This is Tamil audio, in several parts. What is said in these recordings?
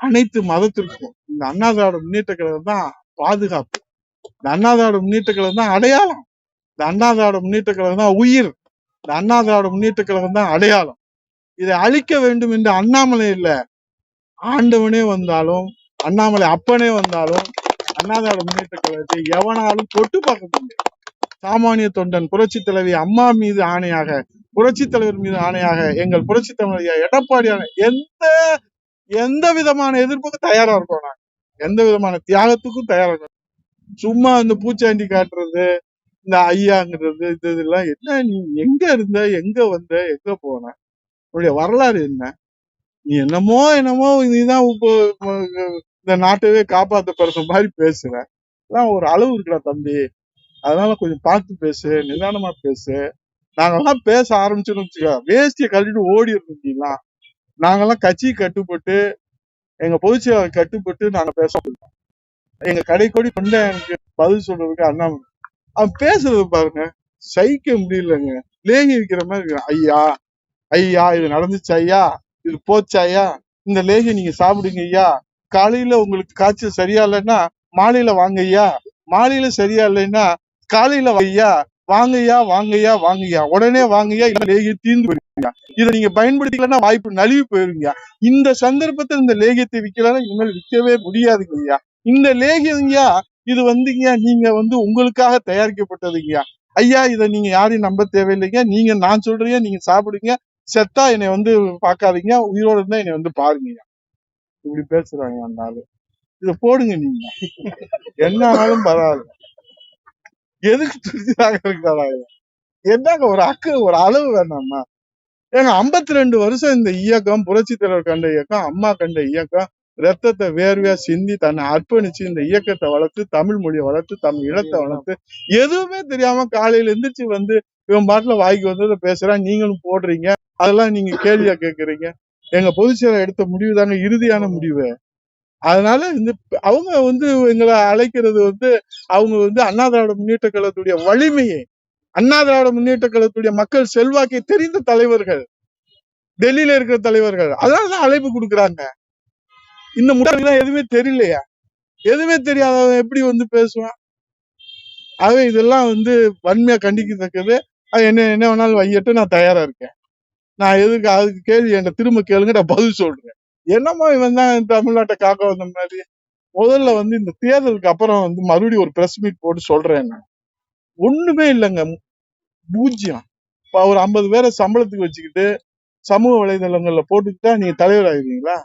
அனைத்து மதத்திற்கும் இந்த அண்ணாதாட முன்னேற்ற கழகம் தான் பாதுகாப்பு. இந்த அண்ணா முன்னேற்ற கழகம் தான் அடையாளம். இந்த அண்ணா முன்னேற்ற கழகம் தான் உயிர். இந்த அண்ணாதாட முன்னேற்ற கழகம் தான் அடையாளம். இதை அழிக்க வேண்டும் என்று அண்ணாமலை இல்ல. ஆண்டவனே வந்தாலும் அண்ணாமலை அப்பனே வந்தாலும் அண்ணாதாட முன்னேற்ற கழகத்தை எவனாலும் தொட்டு பார்க்க முடியும் சாமானிய தொண்டன் புரட்சி தலைவி அம்மா மீது ஆணையாக புரட்சி தலைவர் மீது ஆணையாக எங்கள் புரட்சி தலைவர் எடப்பாடியான எந்த எந்த விதமான எதிர்ப்புக்கும் தயாரா இருக்கோம் நாங்க. எந்த விதமான தியாகத்துக்கும் தயாரா இருக்கோம் சும்மா இந்த பூச்சாண்டி காட்டுறது இந்த ஐயாங்கிறது இது இதெல்லாம் என்ன? நீ எங்க இருந்த? எங்க வந்த? எங்க போன? உன்னுடைய வரலாறு என்ன? நீ என்னமோ என்னமோ நீதான் இப்போ இந்த நாட்டவே காப்பாத்த பெருச மாதிரி பேசுற. எல்லாம் ஒரு அளவு இருக்குடா தம்பி. அதனால கொஞ்சம் பார்த்து பேசு நிதானமா பேசு. நாங்கெல்லாம் பேச ஆரம்பிச்சோம்னு வச்சுக்கோ. வேஷ்டியை கழட்டிட்டு ஓடி இருந்தீங்களா நாங்கெல்லாம் கட்சி கட்டுப்பட்டு எங்க பொதுச்செயலாளர் கட்டுப்பட்டு நாங்க பேச முடியும் எங்க கடைக்கோடி கொண்ட எனக்கு பதில் சொல்றதுக்கு அண்ணாமலை அவன் பேசுறது பாருங்க. சகிக்க முடியலங்க. லேகி விற்கிற மாதிரி இருக்கு. ஐயா ஐயா இது நடந்துச்சு ஐயா இது போச்சு ஐயா இந்த லேகி நீங்க சாப்பிடுங்க ஐயா. காலையில உங்களுக்கு காய்ச்சல் சரியா இல்லைன்னா மாலையில வாங்க ஐயா. மாலையில சரியா இல்லைன்னா காலையில ஐயா. வாங்கய்யா வாங்கய்யா வாங்கய்யா. உடனே வாங்கய்யா இல்ல லேகிய தீர்ந்து போயிருங்க இதை நீங்க பயன்படுத்திக்கலன்னா வாய்ப்பு நழுவி போயிருங்க. இந்த சந்தர்ப்பத்தில் இந்த லேகியத்தை விற்கலன்னா இனிமேல் விற்கவே முடியாதுங்க ஐயா. இந்த லேகியங்கய்யா இது வந்துங்கய்யா நீங்க வந்து உங்களுக்காக தயாரிக்கப்பட்டதுங்கய்யா. ஐயா இதை நீங்க யாரையும் நம்ப தேவையில்லைங்க. நீங்க நான் சொல்றீங்க நீங்க சாப்பிடுங்க. செத்தா என்னை வந்து பார்க்காதீங்க. உயிரோட இருந்தா என்னை வந்து பாருங்க இப்படி பேசுறாங்க அந்த ஆளு. இதை போடுங்க நீங்க. என்ன ஆனாலும் பரவாயில்ல. எதுக்கு துடிச்சாக இருக்காரா? என்னங்க ஒரு அக்கு ஒரு அளவு வேணாமா ஏங்க ஐம்பத்தி ரெண்டு வருஷம் இந்த இயக்கம் புரட்சி தலைவர் கண்ட இயக்கம் அம்மா கண்ட இயக்கம் ரத்தத்தை வேர்வையா சிந்தி தன்னை அர்ப்பணிச்சு இந்த இயக்கத்தை வளர்த்து தமிழ் மொழியை வளர்த்து தமிழ் இனத்தை வளர்த்து எதுவுமே தெரியாம காலையில எந்திரிச்சு வந்து இவன் பாட்டுல வாய்க்கு வந்ததை பேசுறான் நீங்களும் போடுறீங்க அதெல்லாம் நீங்க கேள்வியா கேக்குறீங்க. எங்க பொதுச்செயலர் எடுத்த முடிவு தாங்க இறுதியான முடிவு. அதனால இந்த அவங்க வந்து எங்களை அழைக்கிறது வந்து அவங்க வந்து அண்ணா திராவிட முன்னேற்ற கழகத்துடைய வலிமையை அண்ணா திராவிட முன்னேற்ற கழகத்துடைய மக்கள் செல்வாக்கை தெரிந்த தலைவர்கள் டெல்லியில இருக்கிற தலைவர்கள் அதனாலதான் அழைப்பு கொடுக்குறாங்க. இந்த முட்டாளுக்கு எதுவுமே தெரியலையா. எதுவுமே தெரியாதவன் எப்படி வந்து பேசுவான்? ஆகவே இதெல்லாம் வந்து வன்மையா கண்டிக்கத்தக்கது. அது என்ன என்ன வேணாலும் வையட்டு நான் தயாரா இருக்கேன். நான் எதுக்கு அதுக்கு கேள்வி என்கிட்ட திரும்ப கேளுங்க நான் பதில் சொல்றேன். என்னமோ இவன் தான் தமிழ்நாட்டை காக்க வந்த மாதிரி. முதல்ல வந்து இந்த தேர்தலுக்கு அப்புறம் வந்து மறுபடியும் ஒரு பிரஸ் மீட் போட்டு சொல்றேன் நான். ஒண்ணுமே இல்லைங்க. பூஜ்ஜியம். இப்ப ஒரு ஐம்பது பேரை சம்பளத்துக்கு வச்சுக்கிட்டு சமூக வலைதளங்கள்ல போட்டுக்கிட்டா நீங்க தலைவர் ஆயிருவீங்களா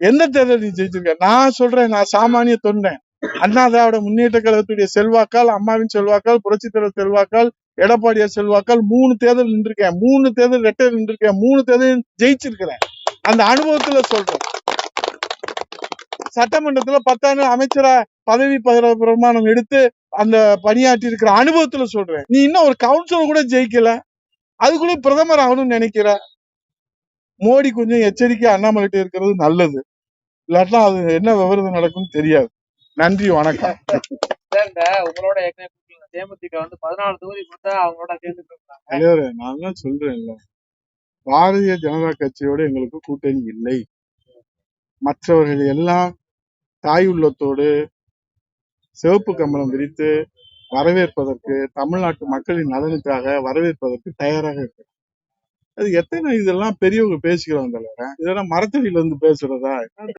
எந்த தேர்தல் நீ ஜெயிச்சிருக்க? நான் சொல்றேன் நான் சாமானிய தொண்டேன். அண்ணா திராவிட முன்னேற்ற கழகத்துடைய செல்வாக்கால் அம்மாவின் செல்வாக்கால் புரட்சி தலைவர் செல்வாக்கால் எடப்பாடியார் செல்வாக்கால் மூணு தேர்தல் நின்றுருக்கேன். மூணு தேர்தல் ரெட்டை நின்றுருக்கேன். மூணு தேர்தல் ஜெயிச்சிருக்கிறேன். அந்த அனுபவத்துல சொல்றேன் சட்டமன்றத்துல பத்தாண்டு அமைச்சரா பதவி பிரமாணம் எடுத்து அந்த பணியாற்றி இருக்கிற அனுபவத்துல சொல்றேன். நீ இன்னும் ஒரு கவுன்சிலர் கூட ஜெயிக்கல. அதுக்குள்ள பிரதமர் ஆகணும்னு நினைக்கிற? மோடி கொஞ்சம் எச்சரிக்கை அண்ணாமலைட்ட இருக்கிறது நல்லது. இல்லாட்டா அது என்ன விவரம் நடக்கும்னு தெரியாது. நன்றி வணக்கம். உங்களோட தேமுதிக வந்து பதினாலு தொகுதி கொடுத்தா அவங்களோட சேர்ந்து தான் சொல்றேன்ல. பாரதிய ஜனதா கட்சியோடு எங்களுக்கு கூட்டணி இல்லை. மற்றவர்கள் எல்லாம் தாய் உள்ளத்தோடு சிவப்பு கம்பளம் விரித்து வரவேற்பதற்கு தமிழ்நாட்டு மக்களின் நலனுக்காக வரவேற்பதற்கு தயாராக இருக்கு அது எத்தனை இதெல்லாம் பெரியவங்க பேசிக்கிறோம் தலைவர இதெல்லாம் மரத்தடியில இருந்து பேசுறதா?